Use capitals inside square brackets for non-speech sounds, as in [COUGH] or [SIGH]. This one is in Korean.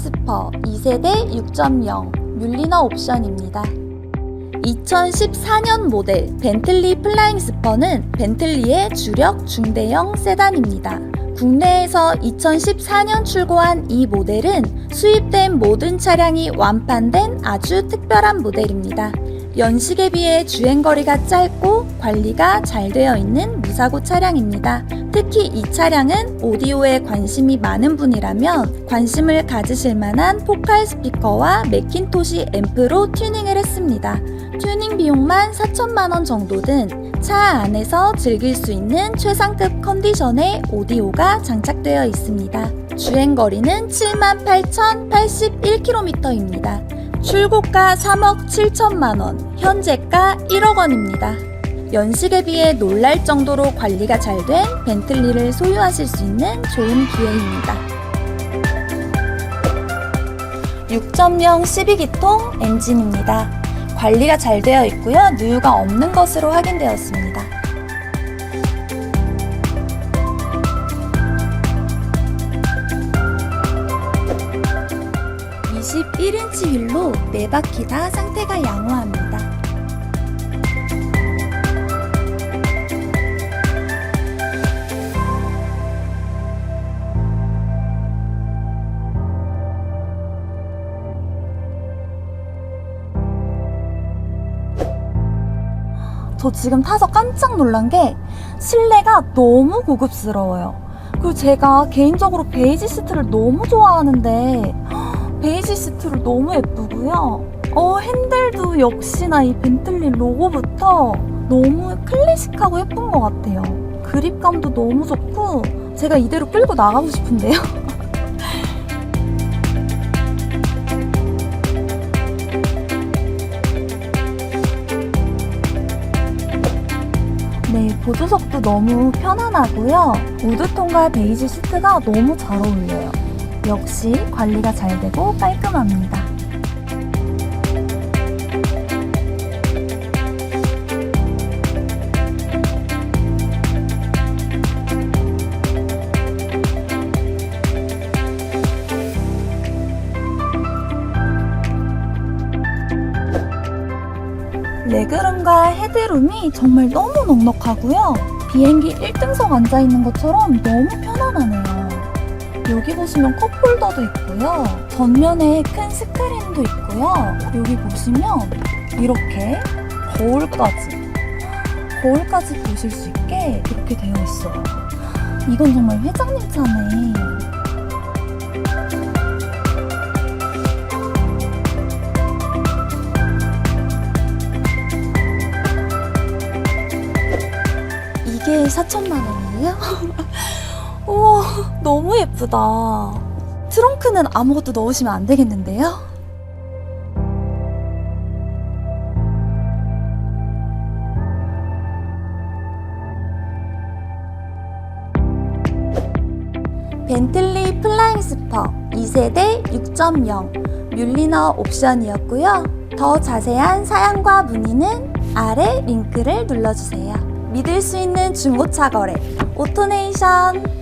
스퍼 2세대 6.0 뮬리너 옵션입니다. 2014년 모델 벤틀리 플라잉 스퍼는 벤틀리의 주력 중대형 세단입니다. 국내에서 2014년 출고한 이 모델은 수입된 모든 차량이 완판된 아주 특별한 모델입니다. 연식에 비해 주행거리가 짧고 관리가 잘 되어 있는 무사고 차량입니다. 특히 이 차량은 오디오에 관심이 많은 분이라면 관심을 가지실 만한 포칼 스피커와 맥킨토시 앰프로 튜닝을 했습니다. 튜닝 비용만 4천만원 정도 든 차 안에서 즐길 수 있는 최상급 컨디션의 오디오가 장착되어 있습니다. 주행거리는 78,081km입니다. 출고가 3억 7천만 원, 현재가 1억 원입니다. 연식에 비해 놀랄 정도로 관리가 잘 된 벤틀리를 소유하실 수 있는 좋은 기회입니다. 6.0 12기통 엔진입니다. 관리가 잘 되어 있고요. 누유가 없는 것으로 확인되었습니다. 21인치 휠로 네 바퀴 다 상태가 양호합니다. 저 지금 타서 깜짝 놀란 게 실내가 너무 고급스러워요. 그리고 제가 개인적으로 베이지 시트를 너무 좋아하는데 베이지 시트를 너무 예쁘고요. 어, 핸들도 역시나 이 벤틀리 로고부터 너무 클래식하고 예쁜 것 같아요. 그립감도 너무 좋고 제가 이대로 끌고 나가고 싶은데요. [LAUGHS] 네, 보조석도 너무 편안하고요. 우드톤과 베이지 시트가 너무 잘 어울려요. 역시 관리가 잘 되고 깔끔합니다. 레그룸과 헤드룸이 정말 너무 넉넉하고요. 비행기 1등석 앉아있는 것처럼 너무 편안하네요. 여기 보시면 컵홀더도 있고요. 전면에 큰 스크린도 있고요. 여기 보시면 이렇게 거울까지, 거울까지 보실 수 있게 이렇게 되어 있어요. 이건 정말 회장님 차네. 이게 4천만 원이에요? [LAUGHS] 우와, 너무 예쁘다. 트렁크는 아무것도 넣으시면 안 되겠는데요? 벤틀리 플라잉 스퍼 2세대 6.0 뮬리너 옵션이었고요. 더 자세한 사양과 문의는 아래 링크를 눌러주세요. 믿을 수 있는 중고차 거래 오토네이션